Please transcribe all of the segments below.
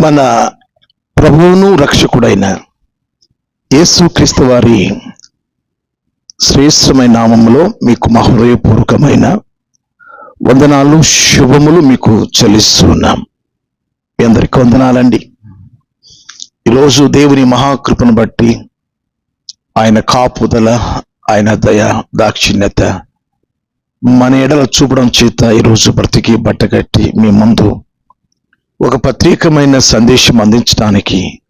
మన ప్రభువును రక్షకుడైన యేసుక్రీస్తు వారి శ్రేష్టమైన నామములో మీకు మా హృదయపూర్వకమైన వందనాలు శుభములు మీకు చెల్లిస్తున్నాం మీ అందరికీ వందనాలండి. ఈరోజు దేవుని మహాకృపను బట్టి ఆయన కాపుదల ఆయన దయ దాక్షిణ్యత మన ఎడల చూపడం చేత ఈరోజు బ్రతికి బట్టగట్టి మీ ముందు ఒక ప్రత్యేకమైన సందేశం అందించడానికి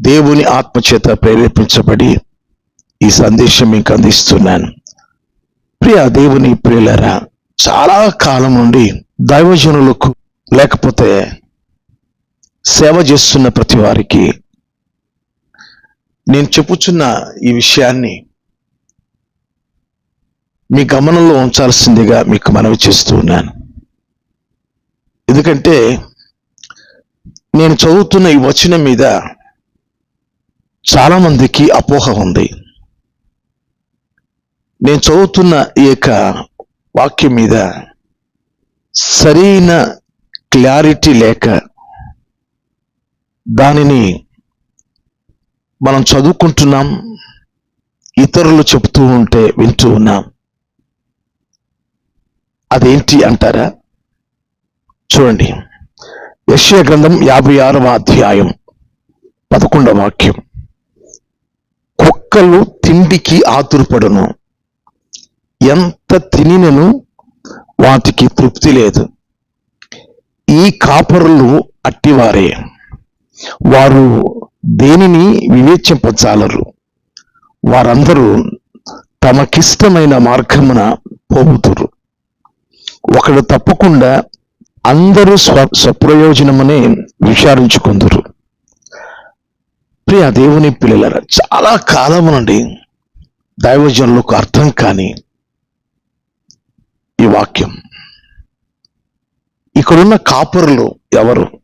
దేవుని ఆత్మచేత ప్రేరేపించబడి ఈ సందేశం మీకు అందిస్తున్నాను. ప్రియ దేవుని ప్రియులరా చాలా కాలం నుండి దైవజనులకు లేకపోతే సేవ చేస్తున్న ప్రతి వారికి నేను చెప్పుచున్న ఈ విషయాన్ని మీ గమనంలో ఉంచాల్సిందిగా మీకు మనవి చేస్తూ ఉన్నాను. ఎందుకంటే నేను చదువుతున్న ఈ వచనం మీద చాలామందికి అపోహ ఉంది. నేను చదువుతున్న ఈ యొక్క వాక్యం మీద సరైన క్లారిటీ లేక దానిని మనం చదువుకుంటున్నాం ఇతరులు చెబుతూ ఉంటే వింటూ ఉన్నాం. అదేంటి అంటారా? చూడండి. యశ్య గ్రంథం యాభై ఆరవ అధ్యాయం పదకొండవ వాక్యం. కుక్కలు తిండికి ఆతురపడును. ఎంత తినినను వాటికి తృప్తి లేదు. ఈ కాపరులు అట్టివారే. వారు దేనిని వివేచింపచాలరు వారందరూ తమకిష్టమైన మార్గమున పోగుతురు ఒకడు తప్పకుండా అందరూ స్వ స్వప్రయోజనమనే విచారించుకుందరు. ప్రియ దేవుని పిల్లల చాలా కాలం నుండి దైవజనులకు అర్థం కాని ఈ వాక్యం. ఇక్కడున్న కాపరులు ఎవరు?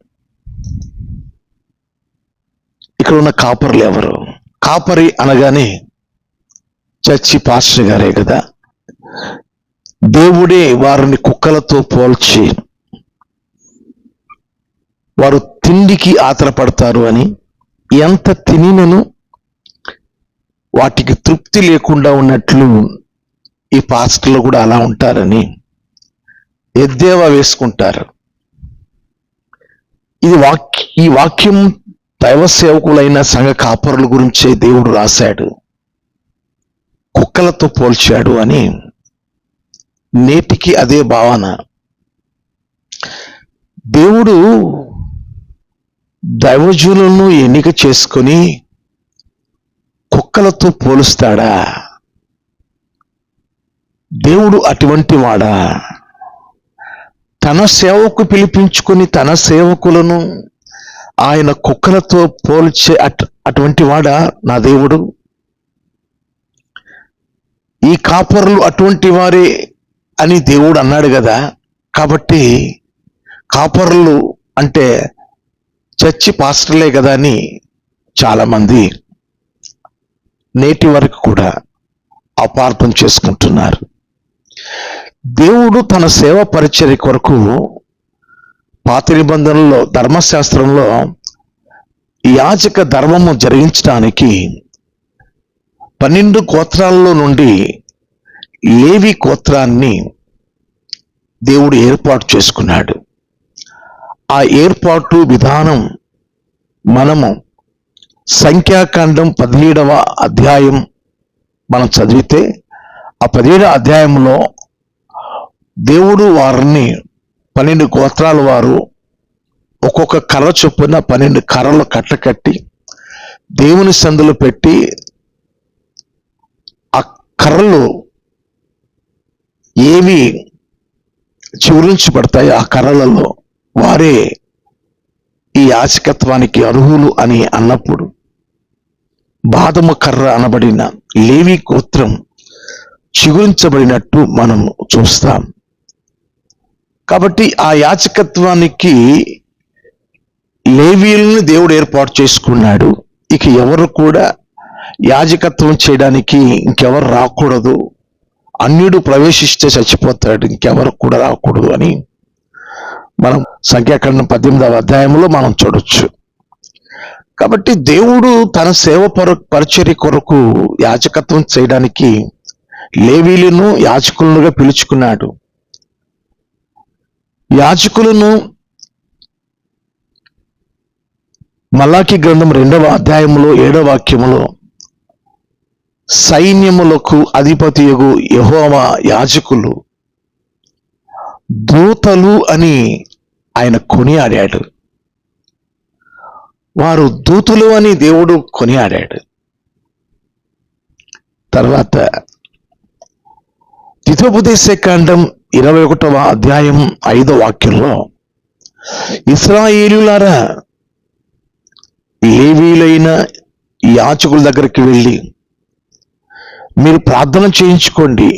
ఇక్కడున్న కాపరులు ఎవరు? కాపరి అనగానే చర్చి పాస్టర్ గారే కదా? దేవుడే వారిని కుక్కలతో పోల్చి వారు తిండికి ఆతరపడతారు అని. ఎంత తినినను వాటికి తృప్తి లేకుండా ఉన్నట్లు ఈ పాస్టర్లు కూడా అలా ఉంటారని ఎద్దేవా వేసుకుంటారు. ఇది వాక్య ఈ వాక్యం దైవ సేవకులైన సంఘ కాపరుల గురించే దేవుడు రాశాడు. కుక్కలతో పోల్చాడు అని నేటికి అదే భావన. దేవుడు దైవజనులను ఎన్నిక చేసుకొని కుక్కలతో పోలుస్తాడా? దేవుడు అటువంటి వాడా? తన సేవకు పిలిపించుకొని తన సేవకులను ఆయన కుక్కలతో పోల్చే అట్ అటువంటి వాడా నా దేవుడు? ఈ కాపరులు అటువంటి వారే అని దేవుడు అన్నాడు కదా. కాబట్టి కాపరులు అంటే చర్చి పాస్టర్లే కదా అని చాలామంది నేటి వరకు కూడా అపార్థం చేసుకుంటున్నారు. దేవుడు తన సేవ పరిచర్య కొరకు పాత నిబంధనలో ధర్మశాస్త్రంలో యాజక ధర్మము జరిగించడానికి పన్నెండు గోత్రాల్లో నుండి లేవి గోత్రాన్ని దేవుడు ఏర్పాటు చేసుకున్నాడు. ఆ ఏర్పాటు విధానం మనము సంఖ్యాకాండం పదిహేడవ అధ్యాయం మనం చదివితే ఆ పదిహేడవ అధ్యాయంలో దేవుడు వారిని పన్నెండు గోత్రాల వారు ఒక్కొక్క కర్ర చొప్పున పన్నెండు కర్రలు కట్టకట్టి దేవుని సందులు పెట్టి ఆ కర్రలు ఏవి చివరించబడతాయి ఆ కర్రలలో వారే ఈ యాచకత్వానికి అర్హులు అని అన్నప్పుడు బాదము కర్ర అనబడిన లేవి గోత్రం చిగురించబడినట్టు మనం చూస్తాం. కాబట్టి ఆ యాచకత్వానికి లేవీలను దేవుడు ఏర్పాటు చేసుకున్నాడు. ఇక ఎవరు కూడా యాజకత్వం చేయడానికి ఇంకెవరు రాకూడదు. అన్యుడు ప్రవేశిస్తే చచ్చిపోతాడు. ఇంకెవరు కూడా రాకూడదు అని మనం సంఖ్యాకాండం పద్దెనిమిదవ అధ్యాయంలో మనం చూడొచ్చు. కాబట్టి దేవుడు తన సేవ పర పరిచర్య కొరకు యాచకత్వం చేయడానికి లేవీలను యాచకులనుగా పిలుచుకున్నాడు. యాచకులను మలాకి గ్రంథం రెండవ అధ్యాయంలో ఏడవ వాక్యములో సైన్యములకు అధిపతియగు యెహోవా యాజకులు దూతలు అని ఆయన కొనియాడాడు. వారు దూతులు అని దేవుడు కొనియాడాడు. తర్వాత ద్వితోపదేశ కాండం ఇరవై ఒకటవ అధ్యాయం ఐదో వాక్యంలో ఇస్రాయేలులారా లేవీలైన యాచకుల దగ్గరికి వెళ్ళి మీరు ప్రార్థన చేయించుకోండి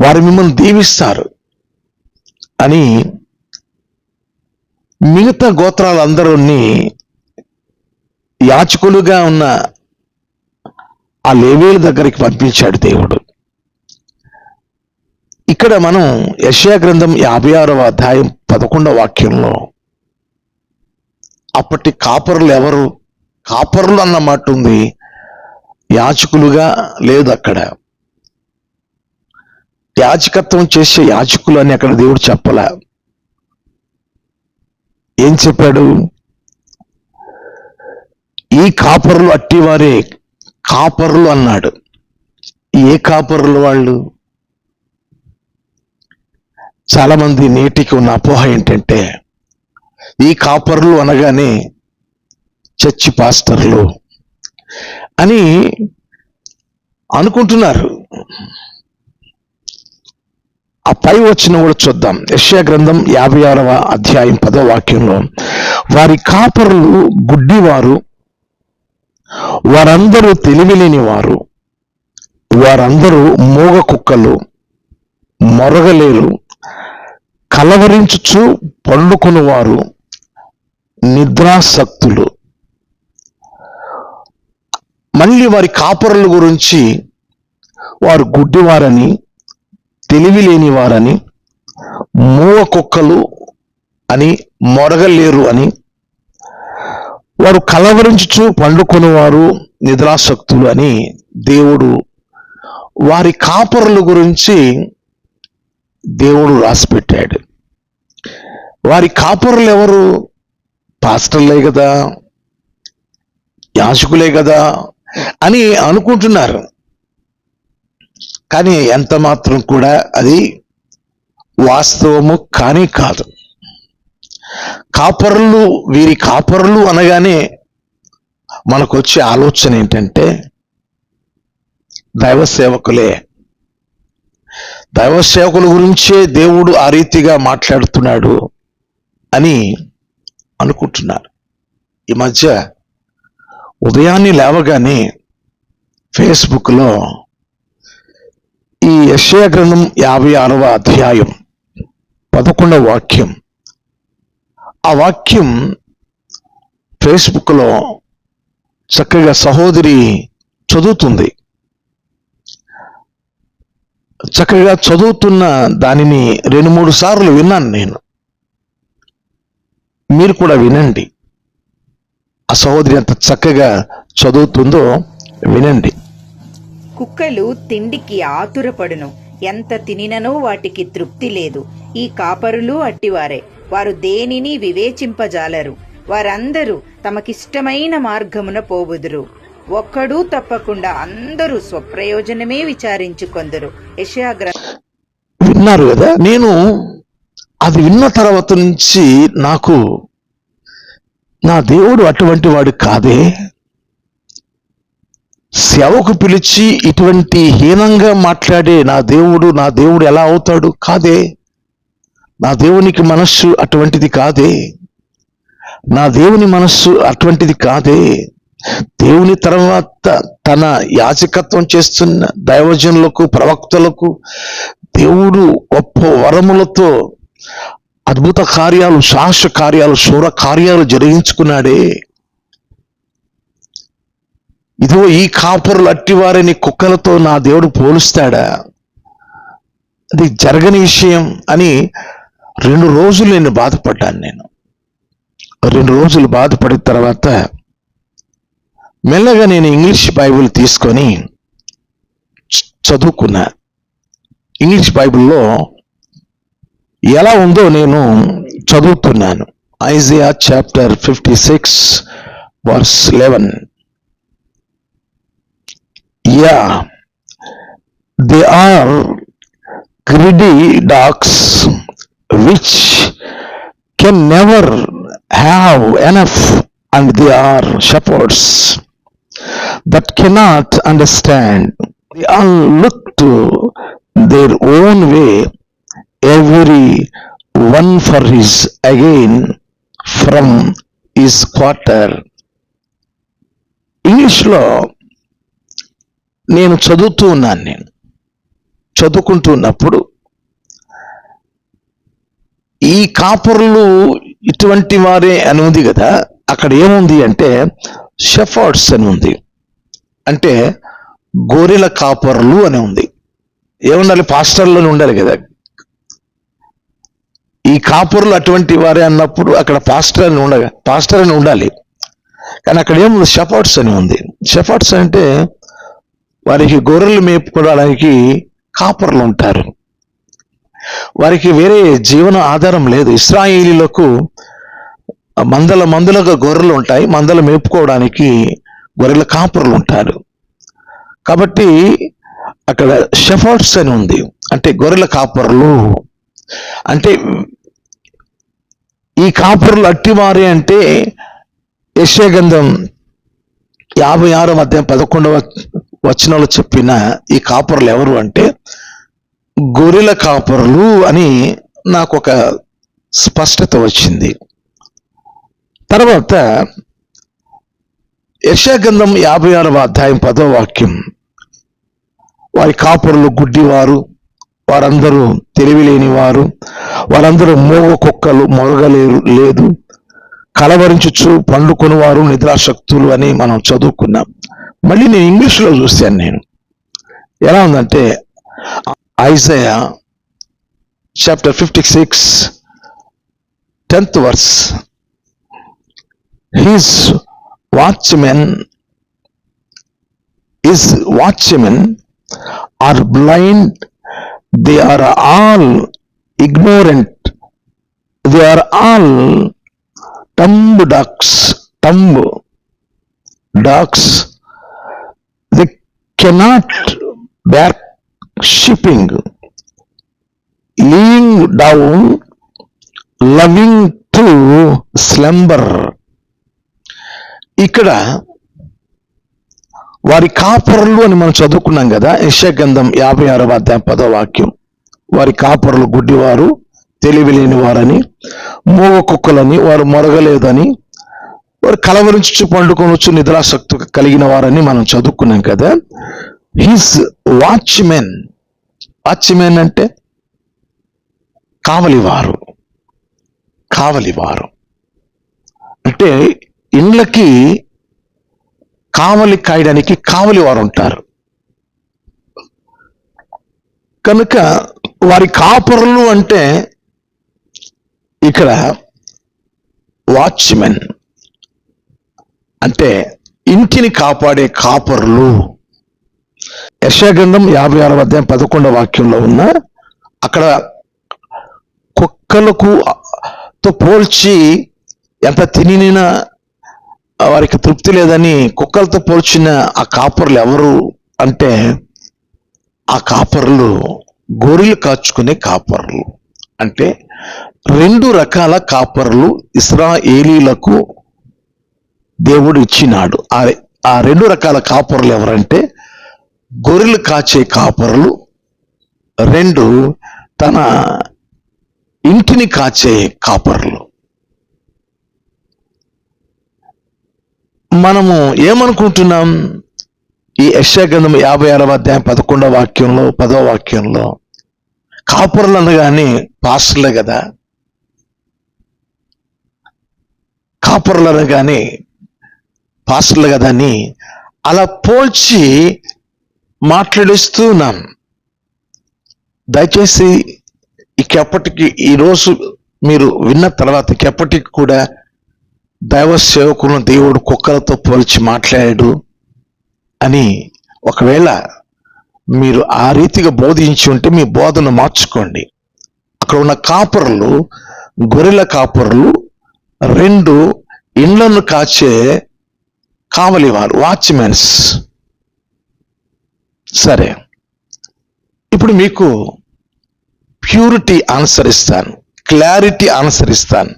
వారు మిమ్మల్ని దీవిస్తారు అని మిగతా గోత్రాలందరినీ యాచకులుగా ఉన్న ఆ లేవేల దగ్గరికి పంపించాడు దేవుడు. ఇక్కడ మనం యశ్యా గ్రంథం యాభై ఆరవ అధ్యాయం పదకొండవ వాక్యంలో అప్పటి కాపరులు ఎవరు? కాపరులు అన్న మాట ఉంది. యాచకులుగా లేదు అక్కడ. యాచకత్వం చేసే యాచకులు అని అక్కడ దేవుడు చెప్పలే. ఏం చెప్పాడు? ఈ కాపరులు అట్టివారే కాపరులు అన్నాడు. ఏ కాపరులు వాళ్ళు? చాలామంది నేటికి ఉన్న అపోహ ఏంటంటే ఈ కాపర్లు అనగానే చర్చి పాస్టర్లు అని అనుకుంటున్నారు. ఆ పై వచ్చిన కూడా చూద్దాం. యశ్యా గ్రంథం యాభై ఆరవ అధ్యాయం పదో వాక్యంలో వారి కాపరులు గుడ్డివారు వారందరూ తెలివిలేని వారు వారందరూ మూగ కుక్కలు మొరగలేరు కలవరించుచు పండుకొని వారు నిద్రాసక్తులు. మళ్ళీ వారి కాపరుల గురించి వారు గుడ్డివారని తెలివి లేని వారని మూవ కుక్కలు అని మొరగలేరు అని వారు కలవరించుచు పండుకొనివారు నిద్రాసక్తులు అని దేవుడు వారి కాపరుల గురించి దేవుడు రాసిపెట్టాడు. వారి కాపరులు ఎవరు పాస్టర్లే కదా యాజకులే కదా అని అనుకుంటున్నారు. కానీ ఎంత మాత్రం కూడా అది వాస్తవము కానీ కాదు. కాపరులు వీరి కాపరులు అనగానే మనకు వచ్చే ఆలోచన ఏంటంటే దైవ సేవకులే. దైవ సేవకుల గురించే దేవుడు ఆ రీతిగా మాట్లాడుతున్నాడు అని అనుకుంటున్నారు. ఈ మధ్య ఉదయాన్నే లేవగానే ఫేస్బుక్లో ఈ యశయ గ్రంథం యాభై ఆరవ అధ్యాయం పదకొండవ వాక్యం. ఆ వాక్యం ఫేస్బుక్లో చక్కగా సహోదరి చదువుతుంది. చక్కగా చదువుతున్న దానిని రెండు మూడు సార్లు విన్నాను నేను. మీరు కూడా వినండి. ఆ సహోదరి ఎంత చక్కగా చదువుతుందో వినండి. కుక్కలు తిండికి ఆతురపడును. ఎంత తినిననో వాటికి తృప్తి లేదు. ఈ కాపరులు అట్టివారే. వారు దేనిని వివేచింపజాలరు? వారందరూ తమకిష్టమైన మార్గమున పోవుదురు. ఒక్కడూ తప్పకుండా అందరూ స్వప్రయోజనమే విచారించుకొందరు. యశాగ్ర విన్నారు కదా? నేను అది విన్న తర్వాత నుంచి నాకు నా దేవుడు అటువంటి వాడు కాదే? సేవకు పిలిచి ఇటువంటి హీనంగా మాట్లాడే నా దేవుడు నా దేవుడు ఎలా అవుతాడు? కాదే. నా దేవునికి మనస్సు అటువంటిది కాదే. నా దేవుని మనస్సు అటువంటిది కాదే. దేవుని తర్వాత తన యాచకత్వం చేస్తున్న దైవజనులకు ప్రవక్తలకు దేవుడు గొప్ప వరములతో అద్భుత కార్యాలు సాహస కార్యాలు శూర కార్యాలు జరిగించుకున్నాడే. ఇదిగో ఈ కాపురులు అట్టివారిని కుక్కలతో నా దేవుడు పోలుస్తాడా? అది జరగని విషయం అని రెండు రోజులు నేను బాధపడ్డాను నేను. రెండు రోజులు బాధపడిన తర్వాత మెల్లగా నేను ఇంగ్లీష్ బైబిల్ తీసుకొని చదువుకున్నా. ఇంగ్లీష్ బైబిల్లో ఎలా ఉందో నేను చదువుతున్నాను. Isaiah chapter fifty six verse eleven. Yeah, they are greedy dogs which can never have enough and they are shepherds that cannot understand. They all look to their own way, every one for his again from his quarter. English law నేను చదువుతూ ఉన్నాను నేను. చదువుకుంటున్నప్పుడు ఈ కాపురులు ఇటువంటి వారే అని ఉంది కదా అక్కడ ఏముంది అంటే షెఫర్డ్స్ అని ఉంది. అంటే గోరెల కాపర్లు అని ఉంది. ఏముండాలి? పాస్టర్లోనే ఉండాలి కదా. ఈ కాపురులు అటువంటి వారే అన్నప్పుడు అక్కడ పాస్టర్ అని ఉండగా పాస్టర్ అని ఉండాలి. కానీ అక్కడ ఏముంది? షెఫర్డ్స్ అని ఉంది. షెఫర్డ్స్ అంటే వారికి గొర్రెలు మేపుకోవడానికి కాపర్లు ఉంటారు. వారికి వేరే జీవన ఆధారం లేదు. ఇస్రాయిలీలకు మందల మందులుగా గొర్రెలు ఉంటాయి. మందలు మేపుకోవడానికి గొర్రెల కాపర్లు ఉంటారు. కాబట్టి అక్కడ షెఫర్డ్స్ అని ఉంది. అంటే గొర్రెల కాపర్లు. అంటే ఈ కాపురులు అట్టివారి అంటే యశ్వగంధం యాభై ఆరో మధ్య పదకొండవ వచనాలు చెప్పిన ఈ కాపరులు ఎవరు అంటే గొర్రెల కాపరులు అని నాకు ఒక స్పష్టత వచ్చింది. తర్వాత యశాగంధం యాభై ఆరవ అధ్యాయం పదో వాక్యం. వారి కాపురులు గుడ్డివారు వారందరూ తెలివిలేని వారు వారందరూ మోగ కుక్కలు మొరగలేరు లేదు. కలవరించుచు పండుకొని వారు నిద్రాశక్తులు అని మనం చదువుకున్నాం. మళ్ళీ నేను ఇంగ్లీష్లో చూస్తాను నేను. ఎలా ఉందంటే Isaiah chapter fifty six tenth verse his watchmen is watchmen are blind they are all ignorant they are all dumb dogs dumb dogs cannot bear shipping laying down loving to slumber. ఇక్కడ వారి కాపరులు అని మనం చదువుకున్నాం కదా యశగంధం యాభై ఆరవ అధ్యాయం పదో వాక్యం. వారి కాపరులు గుడ్డివారు తెలివి లేని వారని మూగ కుక్కలని వారు మొరగలేదని వారు కలవరించి పండుకొనొచ్చు నిద్రాసక్తి కలిగిన వారని మనం చదువుకున్నాం కదా. హీస్ వాచ్మెన్ వాచ్మెన్ అంటే కావలివారు కావలివారు. అంటే ఇండ్లకి కావలి కాయడానికి కావలి వారు ఉంటారు. కనుక వారి కాపరులు అంటే ఇక్కడ వాచ్మెన్ అంటే ఇంటిని కాపాడే కాపరులు. యశాగంధం యాభై ఆరవ అధ్యాయం పదకొండవ వాక్యంలో ఉన్న అక్కడ కుక్కలకు తో పోల్చి ఎంత తినినా వారికి తృప్తి లేదని కుక్కలతో పోల్చిన ఆ కాపర్లు ఎవరు అంటే ఆ కాపర్లు గొర్రెలు కాచుకునే కాపర్లు. అంటే రెండు రకాల కాపర్లు ఇస్రాయేలీలకు దేవుడు ఇచ్చినాడు. ఆ ఆ రెండు రకాల కాపురలు ఎవరంటే గొర్రెలు కాచే కాపరులు రెండు తన ఇంటిని కాచే కాపర్లు. మనము ఏమనుకుంటున్నాం? ఈ యశాగంధం యాభై ఆరవ అధ్యాయం పదకొండవ వాక్యంలో పదవ వాక్యంలో కాపురలు అనగానే పాస్టర్లే కదా. కాపురలు అనగానే పాస్టర్లు కదా అని అలా పోల్చి మాట్లాడిస్తూ ఉన్నాం. దయచేసి ఇకెప్పటికి ఈరోజు మీరు విన్న తర్వాత ఇకెప్పటికి కూడా దైవ సేవకులను దేవుడు కుక్కలతో పోల్చి మాట్లాడాడు అని ఒకవేళ మీరు ఆ రీతిగా బోధించి ఉంటే మీ బోధన మార్చుకోండి. అక్కడ ఉన్న కాపరులు గొర్రెల కాపర్లు రెండు ఇండ్లను కాచే కావలివారు వాచ్మెన్స్ సరే. ఇప్పుడు మీకు ప్యూరిటీ ఆన్సర్ ఇస్తాను. క్లారిటీ ఆన్సర్ ఇస్తాను.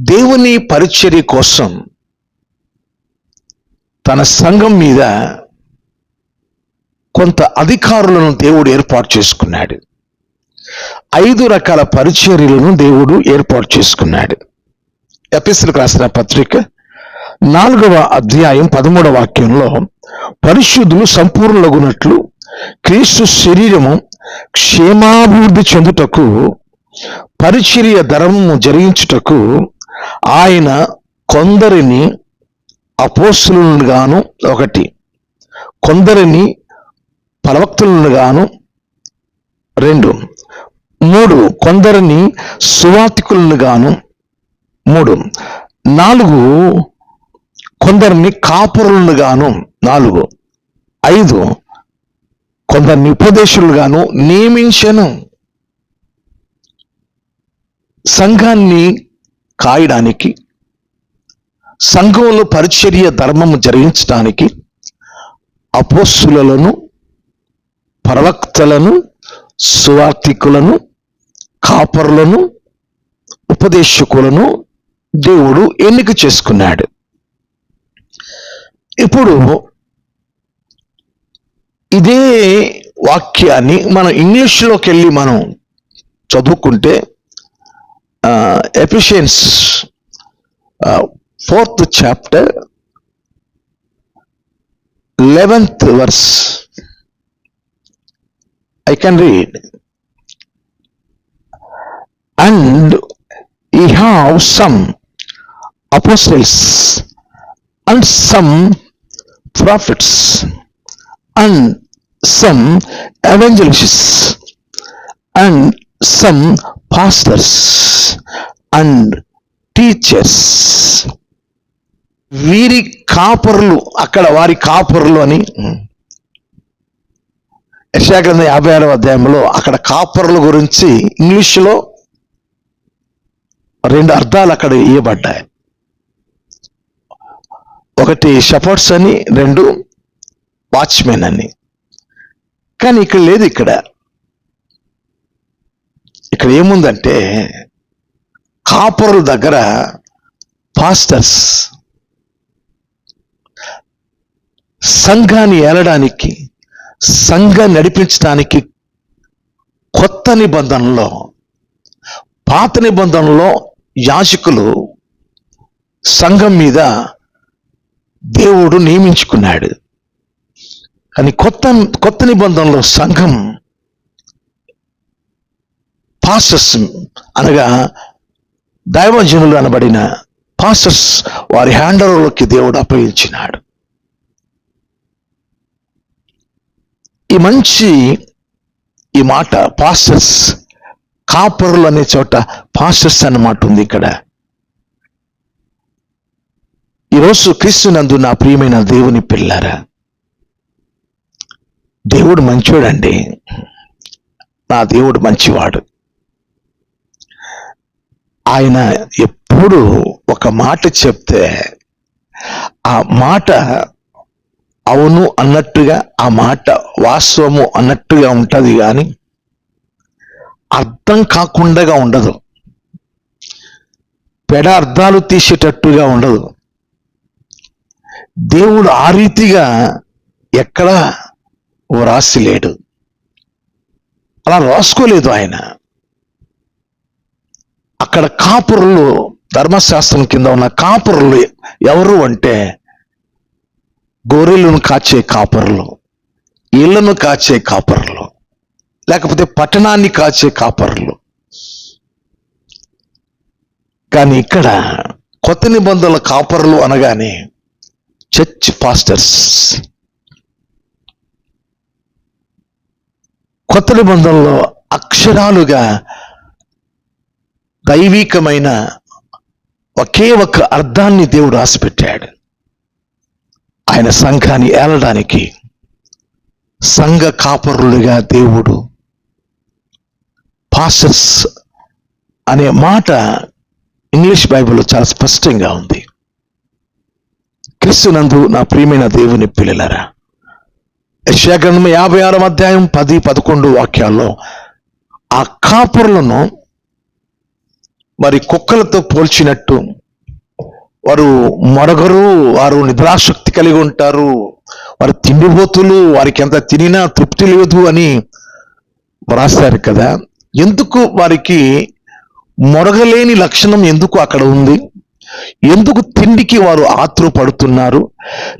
దేవుని పరిచర్య కోసం తన సంఘం మీద కొంత అధికారులను దేవుడు ఏర్పాటు చేసుకున్నాడు. ఐదు రకాల పరిచర్యలను దేవుడు ఏర్పాటు చేసుకున్నాడు. ఎపిసలకు రాసిన పత్రిక నాలుగవ అధ్యాయం పదమూడవ వాక్యంలో పరిశుద్ధులు సంపూర్ణలగునట్లు క్రీస్తు శరీరము క్షేమాభివృద్ధి చెందుటకు పరిచర్య ధర్మము జరిగించుటకు ఆయన కొందరిని అపోస్తులను గాను ఒకటి కొందరిని ప్రవక్తులను గాను రెండు మూడు కొందరిని సువాతికులను గాను మూడు నాలుగు కొందరిని కాపురులుగాను నాలుగు. ఐదు. కొందరిని ఉపదేశులుగాను నియమించను. సంఘాన్ని కాయడానికి సంఘంలో పరిచర్య ధర్మము జరిగించడానికి అపోస్సులను ప్రవక్తలను సువార్థికులను కాపరులను ఉపదేశకులను దేవుడు ఎన్నిక చేసుకున్నాడు. ఇప్పుడు ఇదే వాక్యాన్ని మనం ఇంగ్లీష్లోకి వెళ్ళి మనం చదువుకుంటే Ephesians fourth chapter eleventh verse. I can read. And he have some apostles and some prophets and some evangelists and some pastors and teachers వీరి కాపరులు అక్కడ వారి కాపరులు అని యశాగ్రంథ యాభై ఆరవ అధ్యాయంలో అక్కడ కాపరుల గురించి ఇంగ్లీష్లో రెండు అర్థాలు అక్కడ ఇవ్వబడ్డాయి ఒకటి షఫర్డ్స్ అని రెండు వాచ్మెన్ అని. కానీ ఇక్కడ లేదు ఇక్కడ. ఇక్కడ ఏముందంటే కాపరుల దగ్గర పాస్టర్స్ సంఘాన్ని ఏలడానికి సంఘం నడిపించడానికి కొత్త నిబంధనలో పాత నిబంధనలో యాజకులు సంఘం మీద దేవుడు నియమించుకున్నాడు. కానీ కొత్త కొత్త నిబంధనలో సంఘం పాస్టర్స్ అనగా దైవజనులు అనబడిన పాస్టర్స్ వారి హ్యాండర్లోకి దేవుడు అప్పగించినాడు. ఈ మంచి ఈ మాట పాస్టర్స్ కాపరులు అనే చోట పాస్టర్స్ అన్నమాట ఉంది ఇక్కడ. ఈరోజు క్రీస్తునందు నా ప్రియమైన దేవుని పిల్లారా దేవుడు మంచివాడండి నా దేవుడు మంచివాడు. ఆయన ఎప్పుడు ఒక మాట చెప్తే ఆ మాట అవును అన్నట్టుగా ఆ మాట వాస్తవము అన్నట్టుగా ఉంటుంది కానీ అర్థం కాకుండా ఉండదు. పెడ అర్థాలు తీసేటట్టుగా ఉండదు. దేవుడు ఆ రీతిగా ఎక్కడా వ్రాసి లేడు. అలా రాసుకోలేదు ఆయన. అక్కడ కాపురులు ధర్మశాస్త్రం కింద ఉన్న కాపురులు ఎవరు అంటే గొర్రెలను కాచే కాపరులు ఇళ్ళను కాచే కాపరులు లేకపోతే పట్టణాన్ని కాచే కాపరులు. కానీ ఇక్కడ కొత్త నిబంధనల కాపరులు అనగానే చర్చ్ పాస్టర్స్ కొత్త నిబంధనలో అక్షరాలుగా దైవికమైన ఒకే ఒక అర్థాన్ని దేవుడు రాసిపెట్టాడు. ఆయన సంఘాన్ని ఏలడానికి సంఘ కాపరులుగా దేవుడు పాస్టర్స్ అనే మాట ఇంగ్లీష్ బైబిల్లో చాలా స్పష్టంగా ఉంది. క్రీస్తునందు నా ప్రియమైన దేవుని పిల్లలరా యశాగ్రంథం యాభై ఆరో అధ్యాయం పది పదకొండు వాక్యాల్లో ఆ కాపురులను మరి కుక్కలతో పోల్చినట్టు వారు మొరగరు వారు నిద్రాశక్తి కలిగి ఉంటారు వారు తిండిపోతులు వారికి ఎంత తినినా తృప్తి లేదు అని వ్రాస్తారు కదా. ఎందుకు వారికి మొరగలేని లక్షణం ఎందుకు అక్కడ ఉంది? ఎందుకు తిండికి వారు ఆతృపడుతున్నారు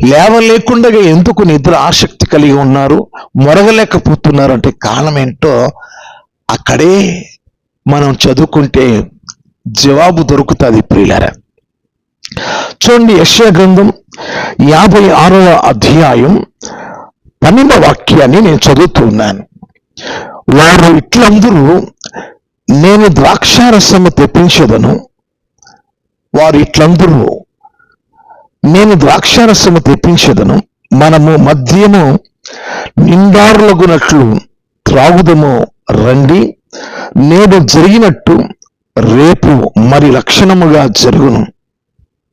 లేవలేకుండా ఎందుకు నిద్ర ఆసక్తి కలిగి ఉన్నారు? మొరగలేకపోతున్నారు అంటే కారణం ఏంటో అక్కడే మనం చదువుకుంటే జవాబు దొరుకుతుంది ప్రియులరా. చూడండి యశ్యా గ్రంథం యాభై ఆరవ అధ్యాయం పన్నెండవ వాక్యాన్ని నేను చదువుతున్నాను. వారు ఇట్లందరూ నేను ద్రాక్షారసము తెప్పించదను వారు ఇట్లందరూ. నేను ద్రాక్షారసము తెప్పించదను మనము మద్యము నిండారులగునట్లు త్రాగుదము రండి నేడు జరిగినట్టు రేపు మరి లక్షణముగా జరుగును.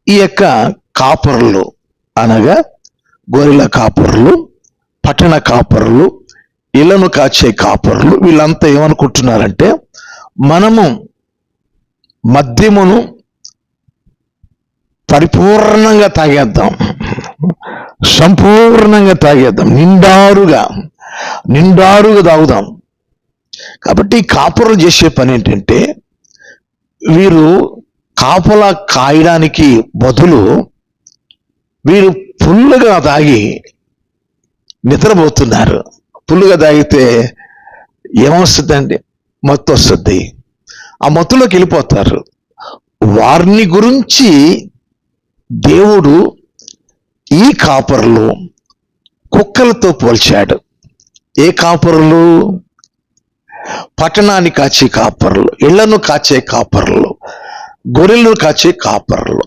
ఈ యొక్క కాపరులు అనగా గొర్రెల కాపరులు పట్టణ కాపరులు ఇళ్ళను కాచే కాపరులు వీళ్ళంతా ఏమనుకుంటున్నారంటే మనము మద్యమును పరిపూర్ణంగా తాగేద్దాం. సంపూర్ణంగా తాగేద్దాం. నిండారుగా నిండారుగా తాగుదాం. కాబట్టి కాపురలు చేసే పని ఏంటంటే వీరు కాపలా కాయడానికి బదులు వీరు ఫుల్లుగా తాగి నిద్రపోతున్నారు. పుల్లుగా తాగితే ఏమొస్తుందండి? మత్తు వస్తుంది ఆ మత్తులోకి వెళ్ళిపోతారు. వారిని గురించి దేవుడు ఈ కాపర్లు కుక్కలతో పోల్చాడు. ఏ కాపరులు? పట్టణాన్ని కాచే కాపర్లు ఇళ్ళను కాచే కాపర్లు గొర్రెలను కాచే కాపర్లు.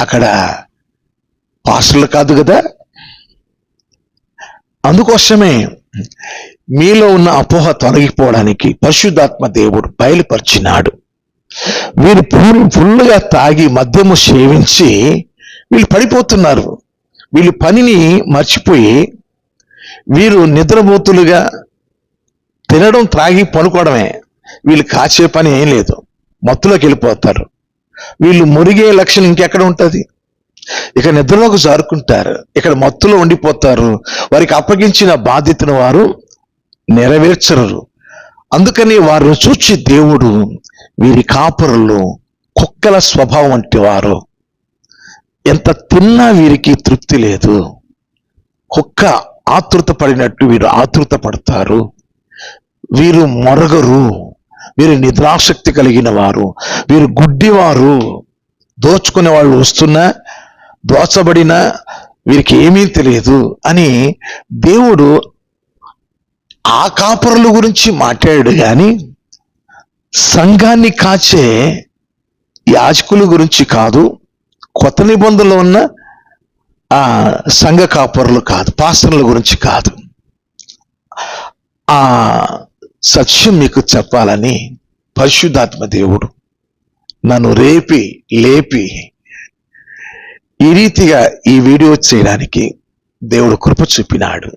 అక్కడ పాస్టర్లు కాదు కదా? అందుకోసమే మీలో ఉన్న అపోహ తొలగిపోవడానికి పరిశుద్ధాత్మ దేవుడు బయలుపరిచినాడు. వీరు ఫుల్ ఫుల్గా తాగి మద్యము సేవించి వీళ్ళు పడిపోతున్నారు. వీళ్ళు పనిని మర్చిపోయి వీరు నిద్రపోతులుగా తినడం త్రాగి పనుకోవడమే వీళ్ళు కాచే పని ఏం లేదు. మత్తులోకి వెళ్ళిపోతారు. వీళ్ళు మురిగే లక్షణం ఇంకెక్కడ ఉంటుంది? ఇక నిద్రలోకి జారుకుంటారు. ఇక్కడ మత్తులో ఉండిపోతారు. వారికి అప్పగించిన బాధ్యతను వారు నెరవేర్చరు. అందుకని వారిని చూచి దేవుడు వీరి కాపురులు కుక్కల స్వభావం వంటి వారు. ఎంత తిన్నా వీరికి తృప్తి లేదు. కుక్క ఆతృత పడినట్టు వీరు ఆతృత పడతారు వీరు మొరగరు. వీరు నిద్రాసక్తి కలిగిన వారు. వీరు గుడ్డివారు. దోచుకునే వాళ్ళు వస్తున్నా దోచబడినా వీరికి ఏమీ తెలియదు అని దేవుడు ఆ కాపరుల గురించి మాట్లాడాడు. కానీ సంఘాన్ని కాచే యాజకుల గురించి కాదు కొత్త నిబంధనలో ఉన్న ఆ సంఘ కాపరులు కాదు పాస్టర్ల గురించి కాదు. ఆ సత్యం మీకు చెప్పాలని పరిశుద్ధాత్మ దేవుడు నన్ను రేపి లేపి ఈ రీతిగా ఈ వీడియో చేయడానికి దేవుడు కృప చూపినాడు.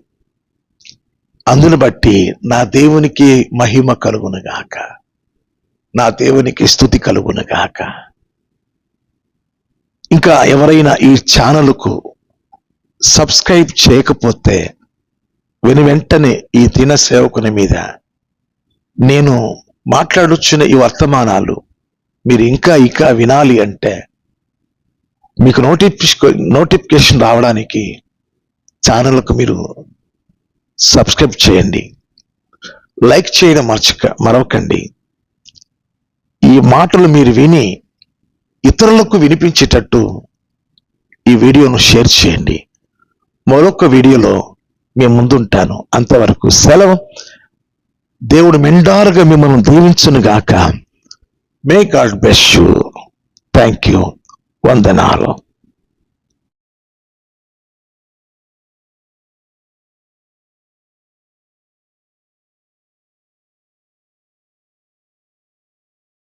అందును బట్టి నా దేవునికి మహిమ కలుగునుగాక. నా దేవునికి స్థుతి కలుగునగాక ఇంకా ఎవరైనా ఈ ఛానల్కు సబ్స్క్రైబ్ చేయకపోతే వెను వెంటనే ఈ దిన సేవకుని మీద నేను మాట్లాడుచున్న ఈ వర్తమానాలు మీరు ఇంకా ఇంకా వినాలి అంటే మీకు నోటిఫికేషన్ నోటిఫికేషన్ రావడానికి ఛానల్కు మీరు సబ్స్క్రైబ్ చేయండి. లైక్ చేయడం మర్చక మరవకండి. ఈ మాటలు మీరు విని ఇతరులకు వినిపించేటట్టు ఈ వీడియోను షేర్ చేయండి. మరొక వీడియోలో మేము ముందుంటాను. అంతవరకు సెలవు. దేవుడు మెండారుగా మిమ్మల్ని దీవించును గాక. మే గాడ్ బెస్ట్ యూ థ్యాంక్ యూ వందనాలు.